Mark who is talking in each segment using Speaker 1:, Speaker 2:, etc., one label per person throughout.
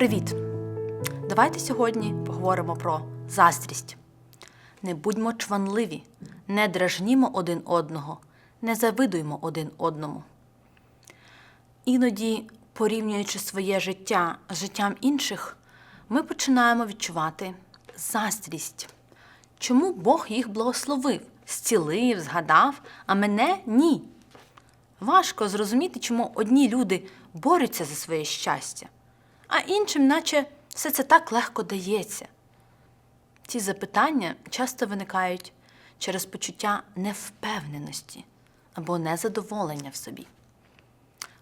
Speaker 1: Привіт! Давайте сьогодні поговоримо про заздрість. Не будьмо чванливі, не дражнімо один одного, не завидуймо один одному. Іноді, порівнюючи своє життя з життям інших, ми починаємо відчувати заздрість. Чому Бог їх благословив, зцілив, згадав, а мене ні? Важко зрозуміти, чому одні люди борються за своє щастя, а іншим, наче все це так легко дається. Ці запитання часто виникають через почуття невпевненості або незадоволення в собі.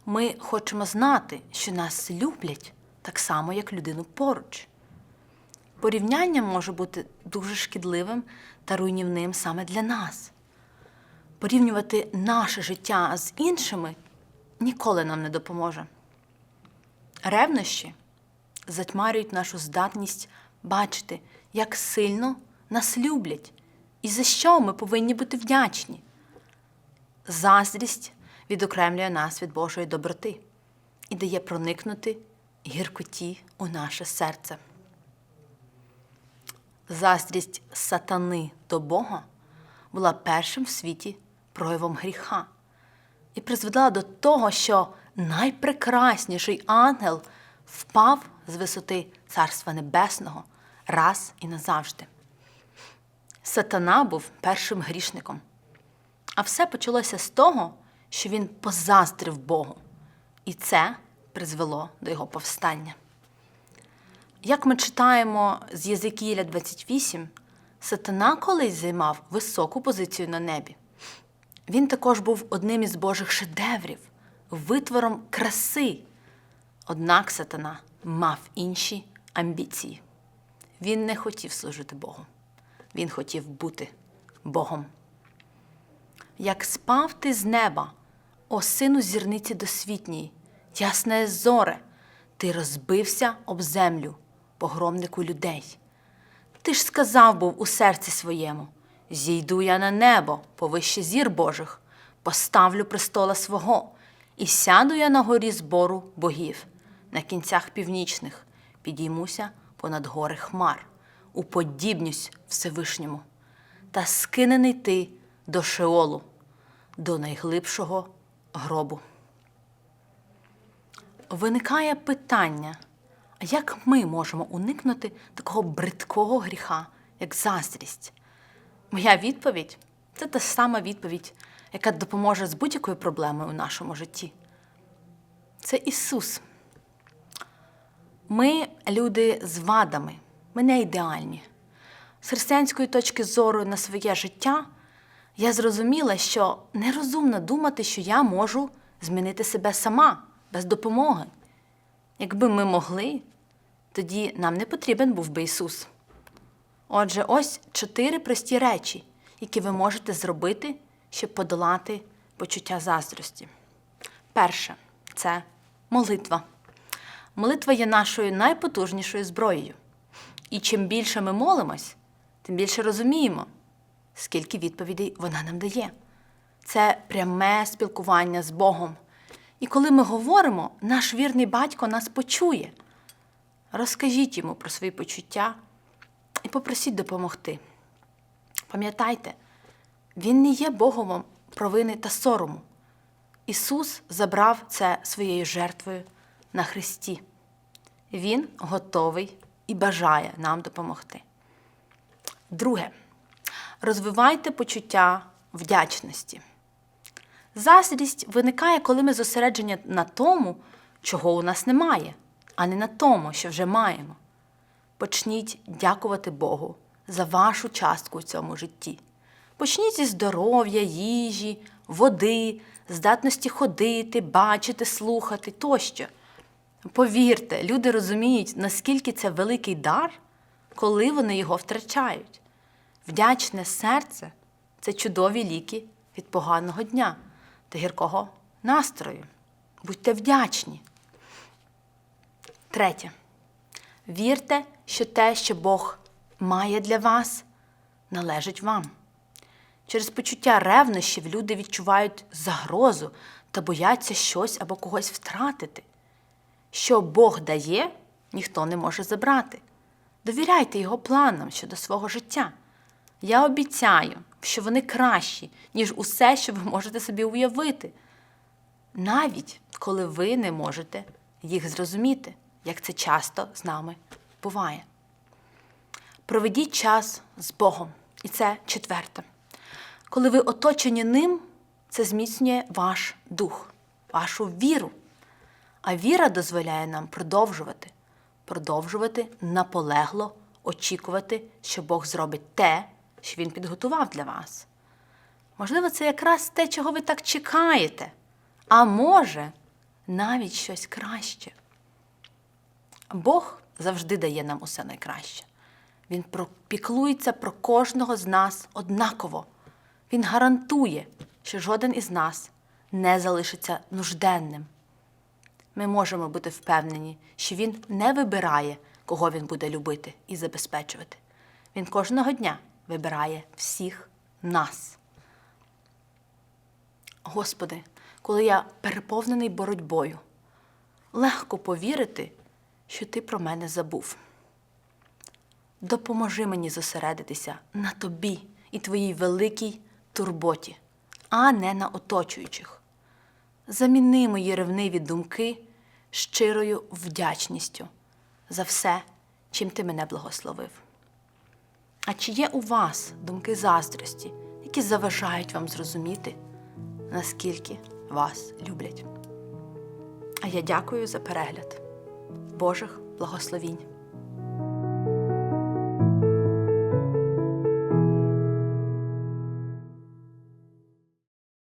Speaker 1: Ми хочемо знати, що нас люблять так само, як людину поруч. Порівняння може бути дуже шкідливим та руйнівним саме для нас. Порівнювати наше життя з іншими ніколи нам не допоможе. Ревнощі затьмарюють нашу здатність бачити, як сильно нас люблять і за що ми повинні бути вдячні. Заздрість відокремлює нас від Божої доброти і дає проникнути гіркоті у наше серце. Заздрість сатани до Бога була першим в світі проявом гріха і призвела до того, що найпрекрасніший ангел впав з висоти Царства Небесного раз і назавжди. Сатана був першим грішником. А все почалося з того, що він позаздрив Богу, і це призвело до його повстання. Як ми читаємо з Єзикіля 28, Сатана колись займав високу позицію на небі. Він також був одним із Божих шедеврів, витвором краси. Однак Сатана мав інші амбіції. Він не хотів служити Богу. Він хотів бути Богом. Як спав ти з неба, о сину зірниці досвітній, ясне зоре, ти розбився об землю, погромнику людей. Ти ж сказав був у серці своєму: зійду я на небо, повище зір Божих, поставлю престола свого, і сяду я на горі збору богів, на кінцях північних, підіймуся понад гори хмар, уподібнюсь Всевишньому, та скинений ти до Шеолу, до найглибшого гробу. Виникає питання, як ми можемо уникнути такого бридкого гріха, як заздрість? Моя відповідь це та сама відповідь, яка допоможе з будь-якою проблемою у нашому житті. Це Ісус. Ми люди з вадами, ми не ідеальні. З християнської точки зору на своє життя я зрозуміла, що нерозумно думати, що я можу змінити себе сама, без допомоги. Якби ми могли, тоді нам не потрібен був би Ісус. Отже, ось чотири прості речі, які ви можете зробити, щоб подолати почуття заздрості. Перше це молитва. Молитва є нашою найпотужнішою зброєю. І чим більше ми молимось, тим більше розуміємо, скільки відповідей вона нам дає. Це пряме спілкування з Богом. І коли ми говоримо, наш вірний батько нас почує. Розкажіть йому про свої почуття і попросіть допомогти. Пам'ятайте, Він не є Богом провини та сорому. Ісус забрав це своєю жертвою на Христі. Він готовий і бажає нам допомогти. Друге, розвивайте почуття вдячності. Заздрість виникає, коли ми зосереджені на тому, чого у нас немає, а не на тому, що вже маємо. Почніть дякувати Богу за вашу частку у цьому житті. Почніть зі здоров'я, їжі, води, здатності ходити, бачити, слухати тощо. Повірте, люди розуміють, наскільки це великий дар, коли вони його втрачають. Вдячне серце це чудові ліки від поганого дня та гіркого настрою. Будьте вдячні. Третє. Вірте, що те, що Бог має для вас, належить вам. Через почуття ревнощів люди відчувають загрозу та бояться щось або когось втратити. Що Бог дає, ніхто не може забрати. Довіряйте його планам щодо свого життя. Я обіцяю, що вони кращі, ніж усе, що ви можете собі уявити, навіть коли ви не можете їх зрозуміти, як це часто з нами буває. Проведіть час з Богом. І це четверте. Коли ви оточені ним, це зміцнює ваш дух, вашу віру. А віра дозволяє нам продовжувати, продовжувати наполегло очікувати, що Бог зробить те, що Він підготував для вас. Можливо, це якраз те, чого ви так чекаєте, а може, навіть щось краще. Бог завжди дає нам усе найкраще. Він піклується про кожного з нас однаково. Він гарантує, що жоден із нас не залишиться нужденним. Ми можемо бути впевнені, що він не вибирає, кого він буде любити і забезпечувати. Він кожного дня вибирає всіх нас. Господи, коли я переповнений боротьбою, легко повірити, що Ти про мене забув. Допоможи мені зосередитися на тобі і твоїй великій турботі, а не на оточуючих. Заміни мої ревниві думки щирою вдячністю за все, чим ти мене благословив. А чи є у вас думки заздрості, які заважають вам зрозуміти, наскільки вас люблять? А я дякую за перегляд Божих благословінь.